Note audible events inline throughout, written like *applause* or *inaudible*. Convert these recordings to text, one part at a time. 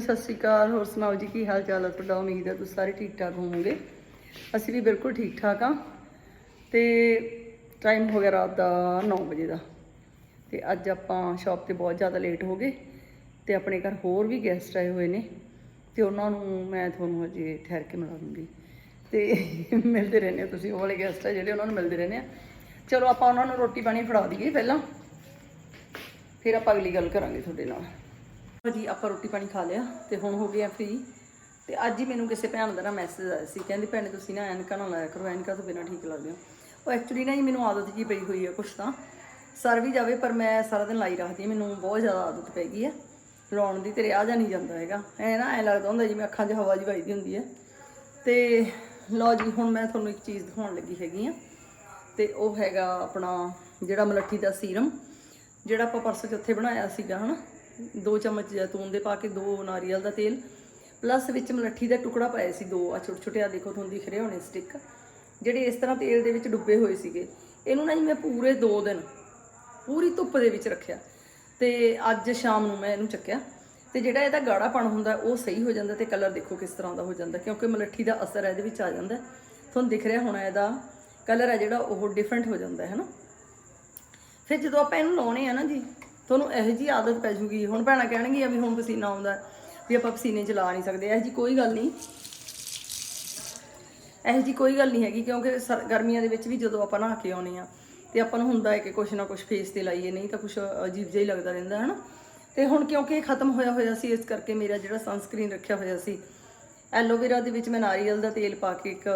ਜੀ, ਸਤਿ ਸ਼੍ਰੀ ਅਕਾਲ। ਹੋਰ ਸੁਣਾਓ ਜੀ, ਕੀ ਹਾਲ ਚਾਲ ਹੈ ਤੁਹਾਡਾ? ਉਮੀਦ ਹੈ ਤੁਸੀਂ ਸਾਰੇ ਠੀਕ ਠਾਕ ਹੋਵੋਗੇ। ਅਸੀਂ ਵੀ ਬਿਲਕੁਲ ਠੀਕ ਠਾਕ ਆ ਤੇ ਟਾਈਮ ਹੋ ਗਿਆ ਰਾਤ ਦਾ 9 ਵਜੇ ਦਾ। ਤੇ ਅੱਜ ਆਪਾਂ ਸ਼ਾਪ ਤੇ ਬਹੁਤ ਜ਼ਿਆਦਾ ਲੇਟ ਹੋ ਗਏ। ਤੇ ਆਪਣੇ ਘਰ ਹੋਰ ਵੀ ਗੈਸਟ ਆਏ ਹੋਏ ਨੇ। ਤੇ ਉਹਨਾਂ ਨੂੰ ਮੈਂ ਤੁਹਾਨੂੰ ਅਜੇ ਠਹਿਰ ਕੇ ਮਿਲਾ ਦੂੰਗੀ। ਤੇ *laughs* ਮਿਲਦੇ ਰਹਿੰਦੇ ਹੋ ਤੁਸੀਂ, ਉਹ ਵਾਲੇ ਗੈਸਟ ਆ ਜਿਹੜੇ ਉਹਨਾਂ ਨੂੰ ਮਿਲਦੇ ਰਹਿੰਦੇ ਆ। ਚਲੋ ਆਪਾਂ ਉਹਨਾਂ ਨੂੰ ਰੋਟੀ ਪਾਣੀ ਫੜਾ ਦਈਏ ਪਹਿਲਾਂ। ਫਿਰ ਆਪਾਂ ਅਗਲੀ ਗੱਲ ਕਰਾਂਗੇ ਤੁਹਾਡੇ ਨਾਲ। ਜੀ ਆਪਾਂ ਰੋਟੀ ਪਾਣੀ ਖਾ ਲਿਆ ਤੇ ਹੁਣ ਹੋ ਗਏ ਆ ਫ੍ਰੀ ਤੇ ਅੱਜ ਹੀ ਮੈਨੂੰ ਕਿਸੇ ਭੈਣ ਦਾ ਨਾ ਮੈਸੇਜ ਆਇਆ ਸੀ, ਕਹਿੰਦੀ ਭੈਣੇ ਤੁਸੀਂ ਨਾ ਐਨਕਾਂ ਨਾ ਲਾਇਆ ਕਰੋ, ਐਨਕਾਂ ਤੋਂ ਬਿਨਾਂ ਠੀਕ ਲੱਗਦੇ ਹੋ। ਉਹ ਐਕਚੁਅਲੀ ਨਾ ਜੀ ਮੈਨੂੰ ਆਦਤ ਜੀ ਪਈ ਹੋਈ ਹੈ ਕੁਛ ਤਾਂ। ਸਰ ਵੀ ਜਾਵੇ, ਪਰ ਮੈਂ ਸਾਰਾ ਦਿਨ ਲਾਈ ਰੱਖਦੀ ਹਾਂ ਮੈਨੂੰ ਬਹੁਤ ਜ਼ਿਆਦਾ ਆਦਤ ਪੈ ਗਈ ਹੈ ਲਾਉਣ ਦੀ ਤੇ ਰਿਆ ਜਾ ਨਹੀਂ ਜਾਂਦਾ ਹੈਗਾ। ਐ ਨਾ, ਐ ਲੱਗਦਾ ਹੁੰਦਾ ਜਿਵੇਂ ਅੱਖਾਂ 'ਚ ਹਵਾ ਜੀ ਵੱਜਦੀ ਹੁੰਦੀ ਹੈ ਤੇ ਲਓ ਜੀ, ਹੁਣ ਮੈਂ ਤੁਹਾਨੂੰ ਇੱਕ ਚੀਜ਼ ਦਿਖਾਉਣ ਲੱਗੀ ਹੈਗੀ ਆ। ਤੇ ਉਹ ਹੈਗਾ ਆਪਣਾ ਜਿਹੜਾ ਮਲੱਠੀ ਦਾ ਸੀਰਮ, ਜਿਹੜਾ ਆਪਾਂ ਪਰਸੋਂ ਚੌਥੇ ਬਣਾਇਆ ਸੀਗਾ, ਹਨਾ? ਦੋ ਚਮਚ ਜੈਤੂਨ ਦੇ ਪਾ ਕੇ, ਦੋ ਨਾਰੀਅਲ ਦਾ ਤੇਲ ਪਲੱਸ ਵਿੱਚ ਮਲੱਠੀ ਦਾ ਟੁਕੜਾ ਪਾਇਆ ਸੀ ਦੋ ਆ ਛੋਟੇ ਛੋਟੇ ਆ ਦੇਖੋ ਤੁਹਾਨੂੰ ਦਿਖ ਰਹੇ ਹੋਣੇ ਸਟਿਕ ਜਿਹੜੇ ਇਸ ਤਰ੍ਹਾਂ ਤੇਲ ਦੇ ਵਿੱਚ ਡੁੱਬੇ ਹੋਏ ਸੀਗੇ। ਇਹਨੂੰ ਨਾ ਜੀ ਮੈਂ ਪੂਰੇ 2 ਦਿਨ ਪੂਰੀ ਧੁੱਪ ਦੇ ਵਿੱਚ ਰੱਖਿਆ ਤੇ ਅੱਜ ਸ਼ਾਮ ਨੂੰ ਮੈਂ ਇਹਨੂੰ ਚੱਕਿਆ ਤੇ ਜਿਹੜਾ ਇਹਦਾ ਗਾੜਾਪਣ ਹੁੰਦਾ, ਉਹ ਸਹੀ ਹੋ ਜਾਂਦਾ ਤੇ ਕਲਰ ਦੇਖੋ ਕਿਸ ਤਰ੍ਹਾਂ ਦਾ ਹੋ ਜਾਂਦਾ, ਕਿਉਂਕਿ ਮਲੱਠੀ ਦਾ ਅਸਰ ਇਹਦੇ ਵਿੱਚ ਆ ਜਾਂਦਾ ਤੁਹਾਨੂੰ ਦਿਖ ਰਿਹਾ ਹੋਣਾ ਇਹਦਾ ਕਲਰ ਹੈ ਜਿਹੜਾ, ਉਹ ਡਿਫਰੈਂਟ ਹੋ ਜਾਂਦਾ ਹੈ, ਹਨਾ? ਫਿਰ ਜਦੋਂ ਆਪਾਂ ਇਹਨੂੰ ਲਾਉਣੇ ਆ ਨਾ ਜੀ ਤੁਹਾਨੂੰ ਇਹੋ ਜੀ ਆਦਤ ਪੈ ਜੂਗੀ। ਹੁਣ ਭੈਣਾਂ ਕਹਿਣਗੀਆਂ ਵੀ ਹੁਣ ਪਸੀਨਾ ਆਉਂਦਾ, ਵੀ ਆਪਾਂ ਪਸੀਨੇ ਚ ਲਾ ਨਹੀਂ ਸਕਦੇ। ਇਹੋ ਜੀ ਕੋਈ ਗੱਲ ਨਹੀਂ। ਇਹੋ ਜੀ ਕੋਈ ਗੱਲ ਨਹੀਂ ਹੈਗੀ, ਕਿਉਂਕਿ ਸਰ- ਗਰਮੀਆਂ ਦੇ ਵਿੱਚ ਵੀ ਜਦੋਂ ਆਪਾਂ ਨਹਾ ਕੇ ਆਉਨੇ ਆ ਤੇ ਆਪਾਂ ਨੂੰ ਹੁੰਦਾ ਹੈ ਕਿ ਕੁਛ ਨਾ ਕੁਛ ਫੇਸ ਤੇ ਲਾਈਏ, ਨਹੀਂ ਤਾਂ ਕੁਛ ਅਜੀਬ ਜਿਹਾ ਹੀ ਲੱਗਦਾ ਰਹਿੰਦਾ ਹੈ ਨਾ ਤੇ ਹੁਣ ਕਿਉਂਕਿ ਇਹ ਖਤਮ ਹੋਇਆ ਹੋਇਆ ਸੀ, ਇਸ ਕਰਕੇ ਮੇਰਾ ਜਿਹੜਾ ਸਨਸਕ੍ਰੀਨ ਰੱਖਿਆ ਹੋਇਆ ਸੀ, ਐਲੋਵੇਰਾ ਦੇ ਵਿੱਚ ਮੈਂ ਨਾਰੀਅਲ ਦਾ ਤੇਲ ਪਾ ਕੇ ਇੱਕ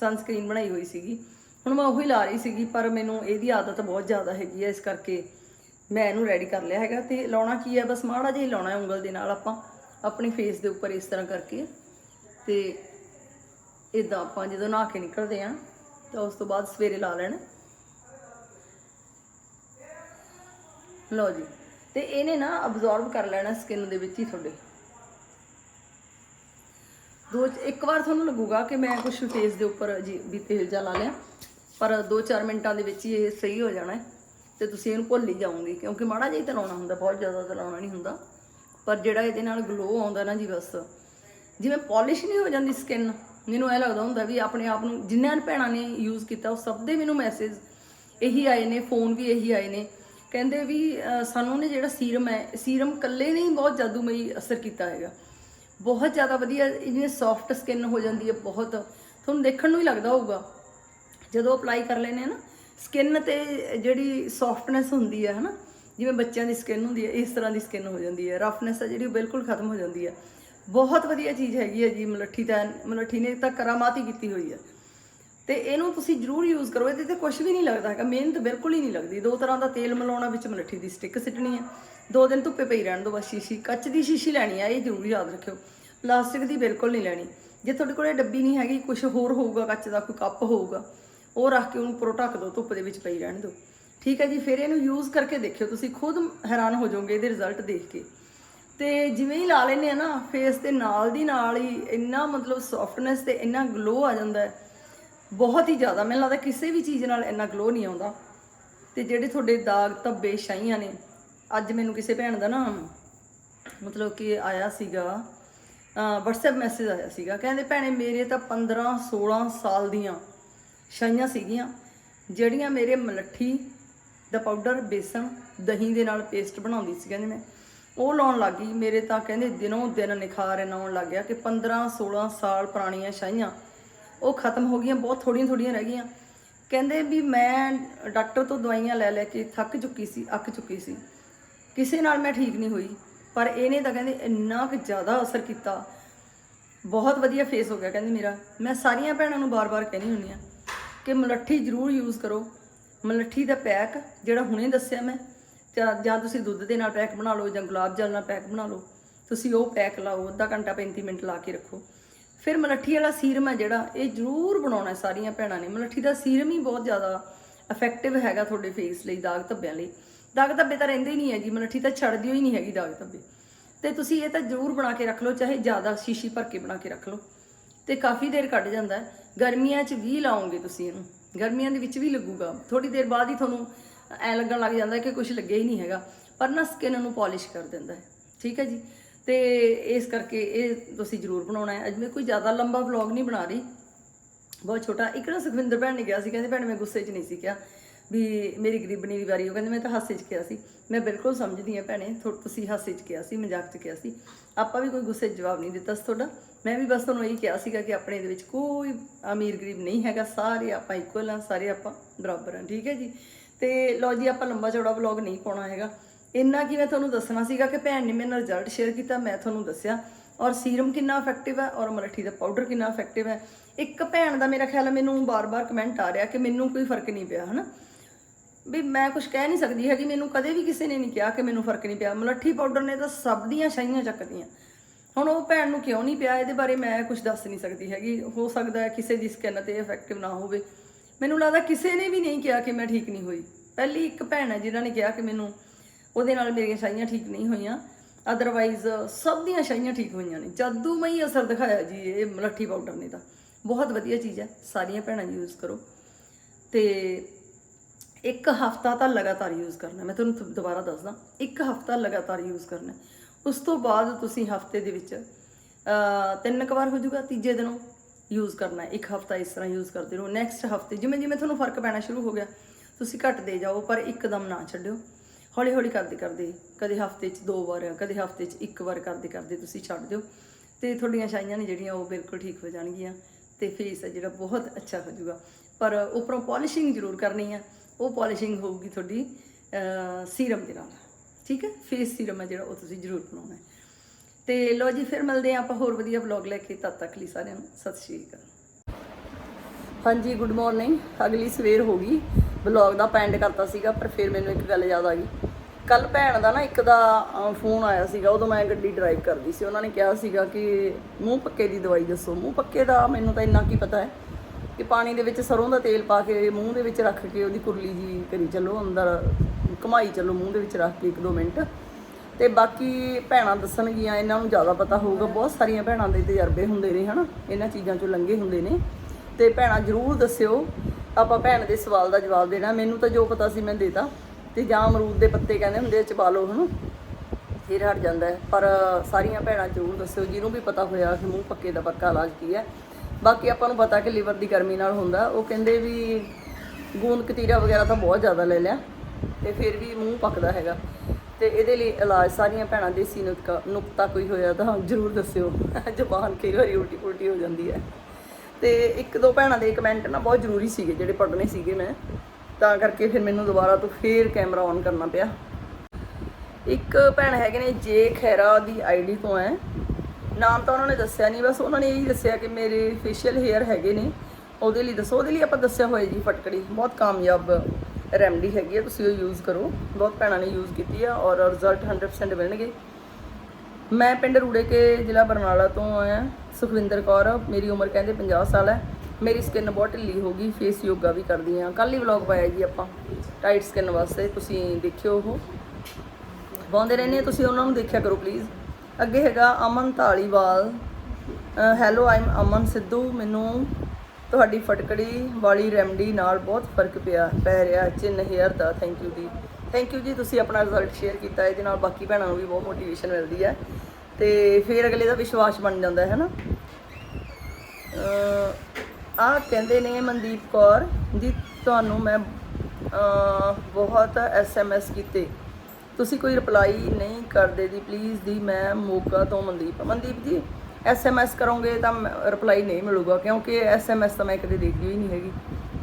ਸਨਸਕ੍ਰੀਨ ਬਣਾਈ ਹੋਈ ਸੀਗੀ। ਹੁਣ ਮੈਂ ਉਹੀ ਲਾ ਰਹੀ ਸੀਗੀ, ਪਰ ਮੈਨੂੰ ਇਹਦੀ ਆਦਤ ਬਹੁਤ ਜ਼ਿਆਦਾ ਹੈਗੀ ਹੈ, ਇਸ ਕਰਕੇ ਮੈਂ ਇਹਨੂੰ ਰੈਡੀ ਕਰ ਲਿਆ ਹੈਗਾ ਤੇ ਲਾਉਣਾ ਕੀ ਹੈ? ਬਸ ਮਾੜਾ ਜਿਹਾ ਹੀ ਲਾਉਣਾ ਹੈ ਉਂਗਲ ਦੇ ਨਾਲ ਆਪਾਂ, ਆਪਣੀ ਫੇਸ ਦੇ ਉੱਪਰ ਇਸ ਤਰ੍ਹਾਂ ਕਰਕੇ। ਤੇ ਇਦਾਂ ਆਪਾਂ ਜਦੋਂ ਨਹਾ ਕੇ ਨਿਕਲਦੇ ਆ ਤਾਂ ਉਸ ਤੋਂ ਬਾਅਦ ਸਵੇਰੇ ਲਾ ਲੈਣਾ। ਲਓ ਜੀ, ਤੇ ਇਹਨੇ ਨਾ ਅਬਜ਼ੌਰਬ ਕਰ ਲੈਣਾ ਸਕਿਨ ਦੇ ਵਿੱਚ ਹੀ ਤੁਹਾਡੇ। ਦੋ, ਇੱਕ ਵਾਰ ਤੁਹਾਨੂੰ ਲੱਗੂਗਾ ਕਿ ਮੈਂ ਕੁਝ ਫੇਸ ਦੇ ਉੱਪਰ ਜੀ ਵੀ ਤੇਲ ਜਾ ਲਾ ਲਿਆ, ਪਰ 2-4 ਮਿੰਟਾਂ ਦੇ ਵਿੱਚ ਹੀ ਇਹ ਸਹੀ ਹੋ ਜਾਣਾ ਹੈ। ਤੇ ਤੁਸੀਂ ਇਹਨੂੰ ਭੁੱਲ ਹੀ ਜਾਓਗੇ, ਕਿਉਂਕਿ ਮਾੜਾ ਜਿਹਾ ਹੀ ਤਾਂ ਹੁੰਦਾ, ਬਹੁਤ ਜ਼ਿਆਦਾ ਤਾਂ ਨਹੀਂ ਹੁੰਦਾ। ਪਰ ਜਿਹੜਾ ਇਹਦੇ ਨਾਲ ਗਲੋ ਆਉਂਦਾ ਨਾ ਜੀ ਬਸ, ਜਿਵੇਂ ਪਾਲਿਸ਼ ਨਹੀਂ ਹੋ ਜਾਂਦੀ ਸਕਿਨ ਮੈਨੂੰ ਇਹ ਲੱਗਦਾ ਹੁੰਦਾ ਵੀ ਆਪਣੇ ਆਪ ਨੂੰ ਜਿੰਨਿਆਂ ਭੈਣਾਂ ਨੇ ਯੂਜ਼ ਕੀਤਾ, ਉਹ ਸਭ ਦੇ ਮੈਨੂੰ ਮੈਸੇਜ ਇਹੀ ਆਏ ਨੇ ਫੋਨ ਵੀ ਇਹੀ ਆਏ ਨੇ। ਕਹਿੰਦੇ ਵੀ ਸਾਨੂੰ ਨੇ ਜਿਹੜਾ ਸੀਰਮ ਹੈ ਸੀਰਮ ਕੱਲੇ ਨਹੀਂ ਬਹੁਤ ਜਾਦੂਮਈ ਅਸਰ ਕੀਤਾ ਹੈਗਾ। ਬਹੁਤ ਜ਼ਿਆਦਾ ਵਧੀਆ ਜਿਵੇਂ ਸੌਫਟ ਸਕਿਨ ਹੋ ਜਾਂਦੀ ਹੈ ਬਹੁਤ। ਤੁਹਾਨੂੰ ਦੇਖਣ ਨੂੰ ਹੀ ਲੱਗਦਾ ਹੋਊਗਾ। ਜਦੋਂ ਅਪਲਾਈ ਕਰ ਲੈਨੇ ਆ ਨਾ ਸਕਿਨ ਤੇ ਜਿਹੜੀ ਸੌਫਟਨੈਸ ਹੁੰਦੀ ਹੈ ਹਨਾ? ਜਿਵੇਂ ਬੱਚਿਆਂ ਦੀ ਸਕਿਨ ਹੁੰਦੀ ਹੈ ਇਸ ਤਰ੍ਹਾਂ ਦੀ ਸਕਿਨ ਹੋ ਜਾਂਦੀ ਹੈ ਰਫਨੈਸ ਹੈ ਜਿਹੜੀ, ਉਹ ਬਿਲਕੁਲ ਖਤਮ ਹੋ ਜਾਂਦੀ ਹੈ ਬਹੁਤ ਵਧੀਆ ਚੀਜ਼ ਹੈਗੀ ਹੈ ਜੀ, ਮਲੱਠੀ ਤਾਂ, ਮਲੱਠੀ ਨੇ ਤਾਂ ਕਰਾਮਾਤ ਹੀ ਕੀਤੀ ਹੋਈ ਹੈ ਤੇ ਇਹਨੂੰ ਤੁਸੀਂ ਜ਼ਰੂਰ ਯੂਜ਼ ਕਰੋ। ਇਹਦੇ ਤੇ ਕੁਝ ਵੀ ਨਹੀਂ ਲੱਗਦਾ ਹੈਗਾ। ਮਿਹਨਤ ਬਿਲਕੁਲ ਹੀ ਨਹੀਂ ਲੱਗਦੀ। ਦੋ ਤਰ੍ਹਾਂ ਦਾ ਤੇਲ ਮਿਲਾਉਣਾ ਵਿੱਚ ਮਲੱਠੀ ਦੀ ਸਟਿੱਕ ਸਿੱਟਣੀ ਹੈ ਦੋ ਦਿਨ ਧੁੱਪੇ ਪਈ ਰਹਿਣ ਦੋ ਬਸ ਸ਼ੀਸ਼ੀ। ਕੱਚ ਦੀ ਸ਼ੀਸ਼ੀ ਲੈਣੀ ਹੈ ਇਹ ਜ਼ਰੂਰ ਯਾਦ ਰੱਖਿਓ। ਪਲਾਸਟਿਕ ਦੀ ਬਿਲਕੁਲ ਨਹੀਂ ਲੈਣੀ। ਜੇ ਤੁਹਾਡੇ ਕੋਲੇ ਡੱਬੀ ਨਹੀਂ ਹੈਗੀ ਕੁਝ ਹੋਰ ਹੋਊਗਾ ਕੱਚ ਦਾ, ਕੋਈ ਕੱਪ ਹੋਊਗਾ। ਉਹ ਰੱਖ ਕੇ ਉਹਨੂੰ ਪਰੋ ਢੱਕ ਦਿਓ ਧੁੱਪ ਦੇ ਵਿੱਚ ਪਈ ਰਹਿਣ ਦਿਓ ਠੀਕ ਹੈ ਜੀ, ਫਿਰ ਇਹਨੂੰ ਯੂਜ਼ ਕਰਕੇ ਦੇਖਿਓ ਤੁਸੀਂ, ਖੁਦ ਹੈਰਾਨ ਹੋ ਜਾਓਗੇ ਇਹਦੇ ਰਿਜ਼ਲਟ ਦੇਖ ਕੇ। ਤੇ ਜਿਵੇਂ ਹੀ ਲਾ ਲੈਨੇ ਆ ਨਾ ਫੇਸ ਤੇ ਨਾਲ ਦੀ ਨਾਲ ਹੀ ਇੰਨਾ ਮਤਲਬ ਸੌਫਟਨੈਸ ਤੇ ਇੰਨਾ ਗਲੋ ਆ ਜਾਂਦਾ ਹੈ। ਬਹੁਤ ਹੀ ਜ਼ਿਆਦਾ, ਮੈਨੂੰ ਲੱਗਦਾ ਕਿਸੇ ਵੀ ਚੀਜ਼ ਨਾਲ ਇੰਨਾ ਗਲੋ ਨਹੀਂ ਆਉਂਦਾ। ਤੇ ਜਿਹੜੇ ਤੁਹਾਡੇ ਦਾਗ ਧੱਬੇ ਛਾਈਆਂ ਨੇ, ਅੱਜ ਮੈਨੂੰ ਕਿਸੇ ਭੈਣ ਦਾ ਨਾ ਮਤਲਬ ਕਿ ਆਇਆ ਸੀਗਾ WhatsApp ਮੈਸੇਜ ਆਇਆ ਸੀਗਾ। ਕਹਿੰਦੇ ਭੈਣੇ ਮੇਰੇ ਤਾਂ 15 16 ਸਾਲ ਦੀਆਂ। ਛਾਈਆਂ ਸੀਗੀਆਂ, ਜਿਹੜੀਆਂ ਮੇਰੇ ਮਲੱਠੀ ਦਾ ਪਾਊਡਰ ਬੇਸਣ, ਦਹੀਂ ਦੇ ਨਾਲ ਪੇਸਟ ਬਣਾਉਂਦੀ ਸੀ, ਕਹਿੰਦੇ ਮੈਂ। ਉਹ ਲਾਉਣ ਲੱਗੀ ਮੇਰੇ ਤਾਂ ਕਹਿੰਦੇ ਦਿਨੋਂ ਦਿਨ ਨਿਖਾਰ ਇਹਨਾਂ ਆਉਣ ਲੱਗ ਗਿਆ ਕਿ 15 16 ਸਾਲ ਪੁਰਾਣੀਆਂ ਛਾਈਆਂ, ਉਹ ਖਤਮ ਹੋ ਗਈਆਂ, ਬਹੁਤ ਥੋੜੀਆਂ ਥੋੜੀਆਂ ਰਹਿ ਗਈਆਂ। ਕਹਿੰਦੇ ਵੀ ਮੈਂ ਡਾਕਟਰ ਤੋਂ ਦਵਾਈਆਂ ਲੈ ਲੈ ਕੇ ਥੱਕ ਚੁੱਕੀ ਸੀ, ਅੱਕ ਚੁੱਕੀ ਸੀ। ਕਿਸੇ ਨਾਲ ਮੈਂ ਠੀਕ ਨਹੀਂ ਹੋਈ, ਪਰ ਇਹਨੇ ਤਾਂ ਕਹਿੰਦੇ ਇੰਨਾ ਕੁ ਜ਼ਿਆਦਾ ਅਸਰ ਕੀਤਾ। ਬਹੁਤ ਵਧੀਆ ਫੇਸ ਹੋ ਗਿਆ, ਕਹਿੰਦੇ ਮੇਰਾ। ਮੈਂ ਸਾਰੀਆਂ ਭੈਣਾਂ ਨੂੰ ਬਾਰ-ਬਾਰ ਕਹਿੰਦੀ ਹੁੰਦੀ ਆ ਕਿ ਮਲੱਠੀ ਜ਼ਰੂਰ ਯੂਜ਼ ਕਰੋ। ਮਲੱਠੀ ਦਾ ਪੈਕ ਜਿਹੜਾ ਹੁਣੇ ਦੱਸਿਆ ਮੈਂ, ਜਾਂ ਜਾਂ ਤੁਸੀਂ ਦੁੱਧ ਦੇ ਨਾਲ ਪੈਕ ਬਣਾ ਲਓ ਜਾਂ ਗੁਲਾਬ ਜਲ ਨਾਲ ਪੈਕ ਬਣਾ ਲਓ, ਤੁਸੀਂ ਉਹ ਪੈਕ ਲਾਓ, ਅੱਧਾ ਘੰਟਾ 35 ਮਿੰਟ ਲਾ ਕੇ ਰੱਖੋ। ਫਿਰ ਮਲੱਠੀ ਵਾਲਾ ਸੀਰਮ ਹੈ ਜਿਹੜਾ, ਇਹ ਜ਼ਰੂਰ ਬਣਾਉਣਾ ਸਾਰੀਆਂ ਭੈਣਾਂ ਨੇ। ਮਲੱਠੀ ਦਾ ਸੀਰਮ ਹੀ ਬਹੁਤ ਜ਼ਿਆਦਾ ਇਫੈਕਟਿਵ ਹੈਗਾ ਤੁਹਾਡੇ ਫੇਸ ਲਈ, ਦਾਗ ਧੱਬਿਆਂ ਲਈ। ਦਾਗ ਧੱਬੇ ਤਾਂ ਰਹਿੰਦੇ ਹੀ ਨਹੀਂ ਹੈ ਜੀ, ਮਲੱਠੀ ਤਾਂ ਛੱਡਦੀ ਹੀ ਨਹੀਂ ਹੈਗੀ ਦਾਗ ਧੱਬੇ। ਤੇ ਤੁਸੀਂ ਇਹ ਤਾਂ ਜ਼ਰੂਰ ਬਣਾ ਕੇ ਰੱਖ ਲਓ, ਚਾਹੇ ਜ਼ਿਆਦਾ ਸ਼ੀਸ਼ੀ ਭਰ ਕੇ ਬਣਾ ਕੇ ਰੱਖ ਲਓ। ਤੇ ਕਾਫੀ ਦੇਰ ਕੱਢ ਜਾਂਦਾ ਹੈ। ਗਰਮੀਆਂ 'ਚ ਵੀ ਲਾਉਂਗੇ ਤੁਸੀਂ ਇਹਨੂੰ। ਗਰਮੀਆਂ ਦੇ ਵਿੱਚ ਵੀ ਲੱਗੂਗਾ। ਥੋੜੀ ਦੇਰ ਬਾਅਦ ਹੀ ਤੁਹਾਨੂੰ ਐ ਲੱਗਣ ਲੱਗ ਜਾਂਦਾ ਕਿ ਕੁਝ ਲੱਗਿਆ ਹੀ ਨਹੀਂ ਹੈਗਾ। ਪਰ ਨਾ ਸਕਿਨ ਨੂੰ ਪਾਲਿਸ਼ ਕਰ ਦਿੰਦਾ ਹੈ। ਠੀਕ ਹੈ ਜੀ? ਤੇ ਇਸ ਕਰਕੇ ਇਹ ਤੁਸੀਂ ਜ਼ਰੂਰ ਬਣਾਉਣਾ ਹੈ। ਅੱਜ ਮੈਂ ਕੋਈ ਜ਼ਿਆਦਾ ਲੰਬਾ ਵਲੌਗ ਨਹੀਂ ਬਣਾ ਰਹੀ। ਬਹੁਤ ਛੋਟਾ। ਇੱਕ ਨਾ ਸੁਖਵਿੰਦਰ ਭੈਣ ਨੇ ਕਿਹਾ ਸੀ, ਕਹਿੰਦੇ ਭੈਣ ਮੈਂ ਗੁੱਸੇ 'ਚ ਨਹੀਂ ਸੀ ਕਿਹਾ। ਵੀ ਮੇਰੀ ਗਰੀਬਣੀ ਦੀ ਵਾਰੀ, ਉਹ ਕਹਿੰਦੇ ਮੈਂ ਤਾਂ ਹਾਸੇ 'ਚ ਕਿਹਾ ਸੀ। ਮੈਂ ਬਿਲਕੁਲ ਸਮਝਦੀ ਹਾਂ ਭੈਣੇ ਤੁਸੀਂ ਹਾਸੇ 'ਚ ਕਿਹਾ ਸੀ, ਮਜ਼ਾਕ 'ਚ ਕਿਹਾ ਸੀ। ਆਪਾਂ ਵੀ ਕੋਈ ਗੁੱਸੇ 'ਚ ਜਵਾਬ ਨਹੀਂ ਦਿੱਤਾ ਸੀ ਤੁਹਾਡਾ। ਮੈਂ ਵੀ ਬਸ ਤੁਹਾਨੂੰ ਇਹੀ ਕਿਹਾ ਸੀਗਾ ਕਿ ਆਪਣੇ ਦੇ ਵਿੱਚ ਕੋਈ ਅਮੀਰ ਗਰੀਬ ਨਹੀਂ ਹੈਗਾ, ਸਾਰੇ ਆਪਾਂ ਇਕੁਅਲ ਆ ਸਾਰੇ ਆਪਾਂ ਬਰਾਬਰ ਆ ਠੀਕ ਹੈ ਜੀ? ਤੇ ਲਓ ਜੀ, ਆਪਾਂ ਲੰਬਾ ਚੌੜਾ ਵਲੌਗ ਨਹੀਂ ਪਾਉਣਾ ਹੈਗਾ। ਇੰਨਾ ਕੀ ਮੈਂ ਤੁਹਾਨੂੰ ਦੱਸਣਾ ਸੀਗਾ ਕਿ ਭੈਣ ਨੇ ਮੇਰੇ ਨਾਲ ਰਿਜ਼ਲਟ ਸ਼ੇਅਰ ਕੀਤਾ, ਮੈਂ ਤੁਹਾਨੂੰ ਦੱਸਿਆ। ਔਰ ਸੀਰਮ ਕਿੰਨਾ ਇਫੈਕਟਿਵ ਹੈ ਔਰ ਮਲੱਠੀ ਦਾ ਪਾਊਡਰ ਕਿੰਨਾ ਇਫੈਕਟਿਵ ਹੈ। ਇੱਕ ਭੈਣ ਦਾ ਮੇਰਾ ਖਿਆਲ ਹੈ ਮੈਨੂੰ ਬਾਰ-ਬਾਰ ਕਮੈਂਟ ਆ ਰਿਹਾ ਕਿ ਮੈਨੂੰ ਕੋਈ ਫ਼ਰਕ ਨਹੀਂ ਪਿਆ, ਹਨਾ? ਵੀ ਮੈਂ ਕੁਝ ਕਹਿ ਨਹੀਂ ਸਕਦੀ ਹੈਗੀ, ਮੈਨੂੰ ਕਦੇ ਵੀ ਕਿਸੇ ਨੇ ਨਹੀਂ ਕਿਹਾ ਕਿ ਮੈਨੂੰ ਫ਼ਰਕ ਨਹੀਂ ਪਿਆ। ਮਲੱਠੀ ਪਾਊਡਰ ਨੇ ਤਾਂ ਸਭ ਦੀਆਂ ਛਾਈਆਂ ਚੱਕਦੀਆਂ ਹੁਣ ਉਹ ਭੈਣ ਨੂੰ ਕਿਉਂ ਨਹੀਂ ਪਿਆ? ਇਹਦੇ ਬਾਰੇ ਮੈਂ ਕੁਝ ਦੱਸ ਨਹੀਂ ਸਕਦੀ ਹੈਗੀ। ਹੋ ਸਕਦਾ ਹੈ ਕਿਸੇ ਦੀ ਸਕਿਨ ਤੇ ਇਫੈਕਟਿਵ ਨਾ ਹੋਵੇ। ਮੈਨੂੰ ਲੱਗਦਾ ਕਿਸੇ ਨੇ ਵੀ ਨਹੀਂ ਕਿਹਾ ਕਿ ਮੈਂ ਠੀਕ ਨਹੀਂ ਹੋਈ। ਪਹਿਲੀ ਇੱਕ ਭੈਣ ਹੈ ਜਿਨ੍ਹਾਂ ਨੇ ਕਿਹਾ ਕਿ ਮੈਨੂੰ ਉਹਦੇ ਨਾਲ ਮੇਰੀਆਂ ਛਾਈਆਂ ਠੀਕ ਨਹੀਂ ਹੋਈਆਂ। ਅਦਰਵਾਈਜ਼ ਸਭ ਦੀਆਂ ਛਾਈਆਂ ਠੀਕ ਹੋਈਆਂ ਨੇ। ਜਾਦੂਮਈ ਅਸਰ ਦਿਖਾਇਆ ਜੀ ਇਹ ਮਲੱਠੀ ਪਾਊਡਰ ਨੇ ਤਾਂ। ਬਹੁਤ ਵਧੀਆ ਚੀਜ਼ ਹੈ। ਸਾਰੀਆਂ ਭੈਣਾਂ ਯੂਜ਼ ਕਰੋ। ਤੇ ਇੱਕ ਹਫਤਾ ਤਾਂ ਲਗਾਤਾਰ ਯੂਜ਼ ਕਰਨਾ, ਮੈਂ ਤੁਹਾਨੂੰ ਦੁਬਾਰਾ ਦੱਸਦਾ, ਇੱਕ ਹਫਤਾ ਲਗਾਤਾਰ ਯੂਜ਼ ਕਰਨਾ। ਉਸ ਤੋਂ ਬਾਅਦ ਤੁਸੀਂ ਹਫ਼ਤੇ ਦੇ ਵਿੱਚ ਤਿੰਨ ਕੁ ਵਾਰ ਹੋ ਜਾਊਗਾ ਤੀਜੇ ਦਿਨੋਂ ਯੂਜ਼ ਕਰਨਾ, ਇੱਕ ਹਫਤਾ ਇਸ ਤਰ੍ਹਾਂ ਯੂਜ਼ ਕਰਦੇ ਰਹੋ। ਨੈਕਸਟ ਹਫ਼ਤੇ, ਜਿਵੇਂ ਜਿਵੇਂ ਤੁਹਾਨੂੰ ਫ਼ਰਕ ਪੈਣਾ ਸ਼ੁਰੂ ਹੋ ਗਿਆ, ਤੁਸੀਂ ਘੱਟ ਦੇ ਜਾਓ, ਪਰ ਇੱਕਦਮ ਨਾ ਛੱਡਿਓ। ਹੌਲੀ ਹੌਲੀ ਕਰਦੇ ਕਰਦੇ, ਕਦੇ ਹਫ਼ਤੇ 'ਚ ਦੋ ਵਾਰ, ਕਦੇ ਹਫ਼ਤੇ 'ਚ ਇੱਕ ਵਾਰ ਕਰਦੇ ਕਰਦੇ ਤੁਸੀਂ ਛੱਡ ਦਿਓ। ਤੇ ਤੁਹਾਡੀਆਂ ਛਾਈਆਂ ਨੇ ਜਿਹੜੀਆਂ, ਉਹ ਬਿਲਕੁਲ ਠੀਕ ਹੋ ਜਾਣਗੀਆਂ। ਤੇ ਫੇਸ ਹੈ ਜਿਹੜਾ, ਬਹੁਤ ਅੱਛਾ ਹੋ ਜਾਊਗਾ ਪਰ ਉੱਪਰੋਂ ਪਾਲਿਸ਼ਿੰਗ ਜ਼ਰੂਰ ਕਰਨੀ ਹੈ। ਉਹ ਪਾਲਿਸ਼ਿੰਗ ਹੋਊਗੀ ਤੁਹਾਡੀ ਸੀਰਮ ਦੇ ਨਾਲ। ਠੀਕ ਹੈ? ਫੇਸ ਸੀਰਮ ਹੈ ਜਿਹੜਾ, ਉਹ ਤੁਸੀਂ ਜ਼ਰੂਰ ਬਣਾਉਣਾ ਹੈ। ਤੇ ਲੋ ਜੀ, ਫਿਰ ਮਿਲਦੇ ਹਾਂ ਆਪਾਂ ਹੋਰ ਵਧੀਆ ਵਲੌਗ ਲੈ ਕੇ। ਤਦ ਤੱਕ ਲਈ ਸਾਰਿਆਂ ਨੂੰ ਸਤਿ ਸ਼੍ਰੀ ਅਕਾਲ। ਹਾਂਜੀ ਗੁੱਡ ਮਾਰਨਿੰਗ ਅਗਲੀ ਸਵੇਰ ਹੋ ਗਈ। ਵਲੌਗ ਦਾ ਪੈਂਡ ਕਰਤਾ ਸੀਗਾ, ਪਰ ਫਿਰ ਮੈਨੂੰ ਇੱਕ ਗੱਲ ਯਾਦ ਆ ਗਈ। ਕੱਲ ਭੈਣ ਦਾ ਨਾ ਇੱਕ ਦਾ ਫੋਨ ਆਇਆ ਸੀਗਾ, ਉਦੋਂ ਮੈਂ ਗੱਡੀ ਡਰਾਈਵ ਕਰਦੀ ਸੀ। ਉਹਨਾਂ ਨੇ ਕਿਹਾ ਸੀਗਾ ਕਿ ਮੂੰਹ ਪੱਕੇ ਦੀ ਦਵਾਈ ਦੱਸੋ। ਮੂੰਹ ਪੱਕੇ ਦਾ ਮੈਨੂੰ ਤਾਂ ਇੰਨਾ ਕੀ ਪਤਾ ਹੈ। ਕਿ ਪਾਣੀ ਦੇ ਵਿੱਚ ਸਰੋਂ ਦਾ ਤੇਲ ਪਾ ਕੇ ਮੂੰਹ ਦੇ ਵਿੱਚ ਰੱਖ ਕੇ ਉਹਦੀ ਕੁਰਲੀ ਜੀ ਕਰੀ ਚੱਲੋ, ਅੰਦਰ ਘੁਮਾਈ ਚੱਲੋ ਮੂੰਹ ਦੇ ਵਿੱਚ ਰੱਖ ਕੇ 1-2 ਮਿੰਟ। ਤੇ ਬਾਕੀ ਭੈਣਾਂ ਦੱਸਣਗੀਆਂ, ਇਹਨਾਂ ਨੂੰ ਜ਼ਿਆਦਾ ਪਤਾ ਹੋਊਗਾ, ਬਹੁਤ ਸਾਰੀਆਂ ਭੈਣਾਂ ਦੇ ਤਜਰਬੇ ਹੁੰਦੇ ਨੇ, ਹਨਾ? ਇਹਨਾਂ ਚੀਜ਼ਾਂ ਚੋਂ ਲੰਘੇ ਹੁੰਦੇ ਨੇ। ਤੇ ਭੈਣਾਂ ਜ਼ਰੂਰ ਦੱਸਿਓ, ਆਪਾਂ ਭੈਣ ਦੇ ਸਵਾਲ ਦਾ ਜਵਾਬ ਦੇਣਾ। ਮੈਨੂੰ ਤਾਂ ਜੋ ਪਤਾ ਸੀ ਮੈਂ ਦੇਤਾ। ਤੇ ਜਾਂ ਅਮਰੂਦ ਦੇ ਪੱਤੇ ਕਹਿੰਦੇ ਹੁੰਦੇ ਆ ਚਬਾ ਲਓ ਹਨਾ? ਫਿਰ ਹਟ ਜਾਂਦਾ ਪਰ ਸਾਰੀਆਂ ਭੈਣਾਂ ਜ਼ਰੂਰ ਦੱਸਿਓ, ਜਿਹਨੂੰ ਵੀ ਪਤਾ ਹੋਇਆ ਕਿ ਮੂੰਹ ਪੱਕੇ ਦਾ ਪੱਕਾ ਇਲਾਜ ਕੀ ਹੈ। ਬਾਕੀ ਆਪਾਂ ਨੂੰ ਪਤਾ ਕਿ ਲਿਵਰ ਦੀ ਗਰਮੀ ਨਾਲ ਹੁੰਦਾ। ਉਹ ਕਹਿੰਦੇ ਵੀ ਗੂੰਦ ਕਤੀਰਾ ਵਗੈਰਾ ਤਾਂ ਬਹੁਤ ਜ਼ਿਆਦਾ ਲੈ ਲਿਆ ਤੇ ਫਿਰ ਵੀ ਮੂੰਹ ਪੱਕਦਾ ਹੈਗਾ। ਤੇ ਇਹਦੇ ਲਈ ਇਲਾਜ ਸਾਰੀਆਂ ਭੈਣਾਂ ਦੇਸੀ ਨੁਕਤਾ ਨੁਕਤਾ ਕੋਈ ਹੋਇਆ ਤਾਂ ਜ਼ਰੂਰ ਦੱਸਿਓ। ਜ਼ੁਬਾਨ ਕਈ ਵਾਰੀ ਉਲਟੀ ਉਲਟੀ ਹੋ ਜਾਂਦੀ ਹੈ। ਤੇ ਇੱਕ ਦੋ ਭੈਣਾਂ ਦੇ ਕਮੈਂਟ ਨਾ ਬਹੁਤ ਜ਼ਰੂਰੀ ਸੀਗੇ, ਜਿਹੜੇ ਪੜ੍ਹਨੇ ਸੀਗੇ ਮੈਂ। ਤਾਂ ਕਰਕੇ ਫਿਰ ਮੈਨੂੰ ਦੁਬਾਰਾ ਤੋਂ ਫੇਰ ਕੈਮਰਾ ਔਨ ਕਰਨਾ ਪਿਆ। ਇੱਕ ਭੈਣ ਹੈਗੇ ਨੇ, ਜੇ ਖੈਰਾ ਦੀ ਆਈਡੀ ਤੋਂ ਹੈ। ਨਾਮ ਤਾਂ ਉਹਨਾਂ ਨੇ ਦੱਸਿਆ ਨਹੀਂ, ਬਸ ਉਹਨਾਂ ਨੇ ਇਹੀ ਦੱਸਿਆ ਕਿ ਮੇਰੇ ਫੇਸ਼ੀਅਲ ਹੇਅਰ ਹੈਗੇ ਨੇ। ਉਹਦੇ ਲਈ ਦੱਸੋ, ਉਹਦੇ ਲਈ ਆਪਾਂ ਦੱਸਿਆ ਹੋਇਆ ਜੀ ਫਟਕੜੀ। ਬਹੁਤ ਕਾਮਯਾਬ ਰੈਮਡੀ ਹੈਗੀ ਹੈ ਤੁਸੀਂ ਉਹ ਯੂਜ਼ ਕਰੋ। ਬਹੁਤ ਭੈਣਾਂ ਨੇ ਯੂਜ਼ ਕੀਤੀ ਆ ਔਰ ਰਿਜ਼ਲਟ 100% ਮਿਲਣਗੇ। ਮੈਂ ਪਿੰਡ ਰੂੜੇ ਕੇ ਜ਼ਿਲ੍ਹਾ ਬਰਨਾਲਾ ਤੋਂ ਆਇਆ, ਸੁਖਵਿੰਦਰ ਕੌਰ। ਮੇਰੀ ਉਮਰ ਕਹਿੰਦੇ 50 ਸਾਲ ਹੈ। ਮੇਰੀ ਸਕਿਨ ਬਹੁਤ ਢਿੱਲੀ ਹੋ ਗਈ ਫੇਸ ਯੋਗਾ ਵੀ ਕਰਦੀ ਆ ਕੱਲ ਹੀ ਵਲੌਗ ਪਾਇਆ ਜੀ ਆਪਾਂ ਟਾਈਟ ਸਕਿਨ ਵਾਸਤੇ। ਤੁਸੀਂ ਦੇਖਿਓ ਉਹ। ਪਾਉਂਦੇ ਰਹਿੰਦੇ ਤੁਸੀਂ ਉਹਨਾਂ ਨੂੰ ਦੇਖਿਆ ਕਰੋ ਪਲੀਜ਼ ਅੱਗੇ ਹੈਗਾ ਅਮਨ ਢਾਲੀਵਾਲ ਹੈਲੋ ਆਈਮ ਅਮਨ ਸਿੱਧੂ। ਮੈਨੂੰ ਤੁਹਾਡੀ ਫਟਕੜੀ ਵਾਲੀ ਰੈਮਡੀ ਨਾਲ ਬਹੁਤ ਫ਼ਰਕ ਪਿਆ ਪੈ ਰਿਹਾ ਚਿੰਨ ਹੇਅਰ ਦਾ। ਥੈਂਕ ਯੂ ਜੀ। ਥੈਂਕ ਯੂ ਜੀ ਤੁਸੀਂ ਆਪਣਾ ਰਿਜ਼ਲਟ ਸ਼ੇਅਰ ਕੀਤਾ। ਇਹਦੇ ਨਾਲ ਬਾਕੀ ਭੈਣਾਂ ਨੂੰ ਵੀ ਬਹੁਤ ਮੋਟੀਵੇਸ਼ਨ ਮਿਲਦੀ ਹੈ। ਤੇ ਫਿਰ ਅਗਲੇ ਦਾ ਵਿਸ਼ਵਾਸ ਬਣ ਜਾਂਦਾ ਹੈ ਨਾ? ਆ ਕਹਿੰਦੇ ਨੇ ਮਨਦੀਪ ਕੌਰ ਜੀ ਤੁਹਾਨੂੰ ਮੈਂ ਅਹ, ਬਹੁਤ ਐਸਐਮਐਸ ਕੀਤੇ। ਤੁਸੀਂ ਕੋਈ ਰਿਪਲਾਈ ਨਹੀਂ ਕਰਦੇ ਦੀ ਪਲੀਜ਼ ਦੀ ਮੈਂ ਮੋਗਾ ਤੋਂ ਮਨਦੀਪ। ਮਨਦੀਪ ਜੀ ਐਸਐਮਐਸ ਕਰੋਗੇ ਤਾਂ ਰਿਪਲਾਈ ਨਹੀਂ ਮਿਲੂਗਾ, ਕਿਉਂਕਿ ਐਸਐਮਐਸ ਤਾਂ ਮੈਂ ਕਦੇ ਦੇਖੀ ਹੀ ਨਹੀਂ ਹੈਗੀ।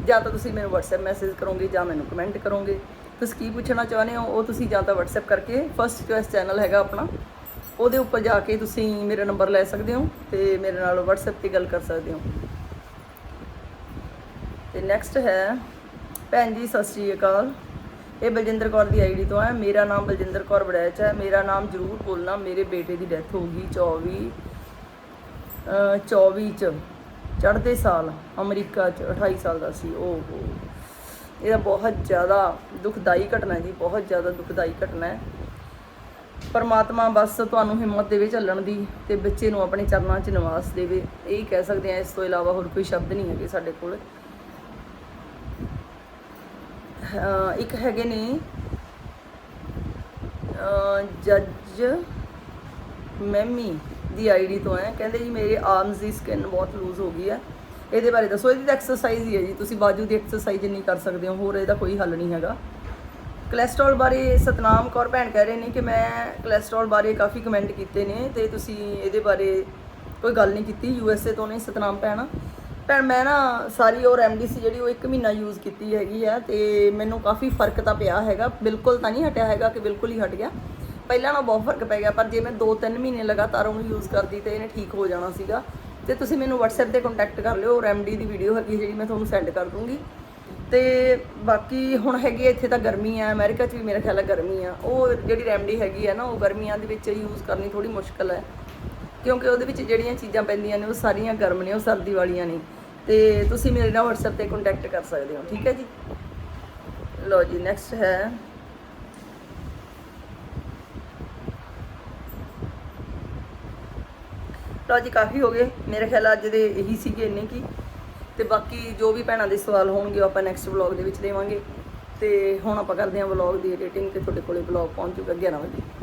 ਜਾਂ ਤਾਂ ਤੁਸੀਂ ਮੈਨੂੰ WhatsApp ਮੈਸੇਜ ਕਰੋਗੇ ਜਾਂ ਮੈਨੂੰ ਕਮੈਂਟ ਕਰੋਗੇ। ਤੁਸੀਂ ਕੀ ਪੁੱਛਣਾ ਚਾਹੁੰਦੇ ਹੋ, ਉਹ ਤੁਸੀਂ ਜਾਂ ਤਾਂ WhatsApp ਕਰਕੇ ਫਰਸਟ ਚੋਇਸ ਚੈਨਲ ਹੈਗਾ ਆਪਣਾ, ਉਹਦੇ ਉੱਪਰ ਜਾ ਕੇ ਤੁਸੀਂ ਮੇਰਾ ਨੰਬਰ ਲੈ ਸਕਦੇ ਹੋ ਤੇ ਮੇਰੇ ਨਾਲ WhatsApp ਤੇ ਗੱਲ ਕਰ ਸਕਦੇ ਹੋ। ਤੇ ਨੈਕਸਟ ਹੈ, ਭੈਣ ਜੀ, ਸਤਿ ਸ਼੍ਰੀ ਅਕਾਲ। ਇਹ ਬਲਜਿੰਦਰ ਕੌਰ ਦੀ ਆਈਡੀ ਤੋਂ ਹੈ ਮੇਰਾ ਨਾਮ ਬਲਜਿੰਦਰ ਕੌਰ ਬੜੈਚ ਹੈ। ਮੇਰਾ ਨਾਮ ਜ਼ਰੂਰ ਬੋਲਣਾ ਮੇਰੇ ਬੇਟੇ ਦੀ ਡੈਥ ਹੋ ਗਈ 24 ਅਹ 24 ਚ। ਚੜ੍ਹਦੇ ਸਾਲ, ਅਮਰੀਕਾ ਚ। 28 ਸਾਲ ਦਾ ਸੀ। ਓਹੋ। ਇਹਦਾ ਬਹੁਤ ਜ਼ਿਆਦਾ ਦੁਖਦਾਈ ਘਟਨਾ ਜੀ। ਬਹੁਤ ਜ਼ਿਆਦਾ ਦੁਖਦਾਈ ਘਟਨਾ ਹੈ। ਪਰਮਾਤਮਾ ਬਸ ਤੁਹਾਨੂੰ ਹਿੰਮਤ ਦੇਵੇ ਚੱਲਣ ਦੀ ਤੇ ਬੱਚੇ ਨੂੰ ਆਪਣੇ ਚਰਨਾਂ 'ਚ ਨਿਵਾਸ ਦੇਵੇ। ਇਹ ਕਹਿ ਸਕਦੇ ਆ ਇਸ ਤੋਂ ਇਲਾਵਾ ਹੋਰ ਕੋਈ ਸ਼ਬਦ ਨਹੀਂ ਹੈਗੇ ਸਾਡੇ ਕੋਲ। ਇੱਕ ਹੈਗੇ ਨੇ ਜੱਜ ਮੈਮੀ ਦੀ ਆਈਡੀ ਤੋਂ ਹੈ ਕਹਿੰਦੇ ਜੀ ਮੇਰੇ ਆਰਮਸ ਦੀ ਸਕਿਨ ਬਹੁਤ ਲੂਜ਼ ਹੋ ਗਈ ਹੈ ਇਹਦੇ ਬਾਰੇ ਦੱਸੋ, ਇਹਦੀ ਤਾਂ ਐਕਸਰਸਾਈਜ਼ ਹੀ ਹੈ ਜੀ। ਤੁਸੀਂ ਬਾਜੂ ਦੀ ਐਕਸਰਸਾਈਜ਼ ਨਹੀਂ ਕਰ ਸਕਦੇ ਹੋ, ਹੋਰ ਇਹਦਾ ਕੋਈ ਹੱਲ ਨਹੀਂ ਹੈਗਾ। ਕੋਲੇਸਟ੍ਰੋਲ ਬਾਰੇ ਸਤਨਾਮ ਕੌਰ ਭੈਣ ਕਹਿ ਰਹੇ ਨੇ ਕਿ ਮੈਂ ਕੋਲੇਸਟ੍ਰੋਲ ਬਾਰੇ ਕਾਫੀ ਕਮੈਂਟ ਕੀਤੇ ਨੇ ਤੇ ਤੁਸੀਂ ਇਹਦੇ ਬਾਰੇ ਕੋਈ ਗੱਲ ਨਹੀਂ ਕੀਤੀ। ਯੂ ਐਸ ਏ ਤੋਂ ਨੇ ਸਤਨਾਮ ਭੈਣ। ਭੈਣ, ਮੈਂ ਨਾ ਸਾਰੀ ਉਹ ਰੈਮਡੀ ਸੀ ਜਿਹੜੀ ਉਹ 1 ਮਹੀਨਾ ਯੂਜ਼ ਕੀਤੀ ਹੈਗੀ ਆ ਤੇ ਮੈਨੂੰ ਕਾਫੀ ਫ਼ਰਕ ਤਾਂ ਪਿਆ ਹੈਗਾ। ਬਿਲਕੁਲ ਤਾਂ ਨਹੀਂ ਹਟਿਆ ਹੈਗਾ ਕਿ ਬਿਲਕੁਲ ਹੀ ਹਟ ਗਿਆ। ਪਹਿਲਾਂ ਨਾਲੋਂ ਬਹੁਤ ਫ਼ਰਕ ਪੈ ਗਿਆ, ਪਰ ਜੇ ਮੈਂ 2-3 ਮਹੀਨੇ ਲਗਾਤਾਰ ਉਹਨੂੰ ਯੂਜ਼ ਕਰਦੀ ਤੇ ਇਹਨੇ ਠੀਕ ਹੋ ਜਾਣਾ ਸੀਗਾ। ਤੇ ਤੁਸੀਂ ਮੈਨੂੰ WhatsApp ਤੇ ਕੰਟੈਕਟ ਕਰ ਲਿਓ ਰੈਮਡੀ ਦੀ ਵੀਡੀਓ ਹੈਗੀ ਜਿਹੜੀ ਮੈਂ ਤੁਹਾਨੂੰ ਸੈਂਡ ਕਰ ਦੂੰਗੀ। ਤੇ ਬਾਕੀ ਹੁਣ ਹੈਗੀ ਇੱਥੇ ਤਾਂ ਗਰਮੀ ਆ, ਅਮਰੀਕਾ 'ਚ ਵੀ ਮੇਰਾ ਖਿਆਲ ਹੈ ਗਰਮੀ ਆ। ਉਹ ਜਿਹੜੀ ਰੈਮਡੀ ਹੈਗੀ ਆ ਨਾ, ਉਹ ਗਰਮੀਆਂ ਦੇ ਵਿੱਚ ਯੂਜ਼ ਕਰਨੀ ਥੋੜੀ ਮੁਸ਼ਕਲ ਹੈ। ਕਿਉਂਕਿ ਉਹਦੇ ਵਿੱਚ ਜਿਹੜੀਆਂ ਚੀਜ਼ਾਂ ਪੈਂਦੀਆਂ ਨੇ, ਉਹ ਸਾਰੀਆਂ ਗਰਮ ਨੇ, ਉਹ ਸਰਦੀ ਵਾਲੀਆਂ ਨੇ। ਤੇ ਤੁਸੀਂ ਮੇਰੇ ਨਾਲ WhatsApp ਤੇ ਕੰਟੈਕਟ ਕਰ ਸਕਦੇ ਹੋ, ਠੀਕ ਹੈ ਜੀ? ਲੋ ਜੀ ਨੈਕਸਟ ਹੈ। ਲਓ ਜੀ, ਕਾਫੀ ਹੋ ਗਏ। ਮੇਰੇ ਖਿਆਲ ਅੱਜ ਦੇ ਇਹੀ ਸੀਗੇ ਇੰਨੇ ਕੀ। ਤੇ ਬਾਕੀ ਜੋ ਵੀ ਭੈਣਾਂ ਦੇ ਸਵਾਲ ਹੋਣਗੇ, ਉਹ ਆਪਾਂ ਨੈਕਸਟ ਵਲੌਗ ਦੇ ਵਿੱਚ ਦੇਵਾਂਗੇ। ਤੇ ਹੁਣ ਆਪਾਂ ਕਰਦੇ ਹਾਂ ਵਲੌਗ ਦੀ ਐਡੀਟਿੰਗ ਤੇ ਤੁਹਾਡੇ ਕੋਲੇ ਵਲੌਗ ਪਹੁੰਚ ਜੂਗਾ 11 ਵਜੇ।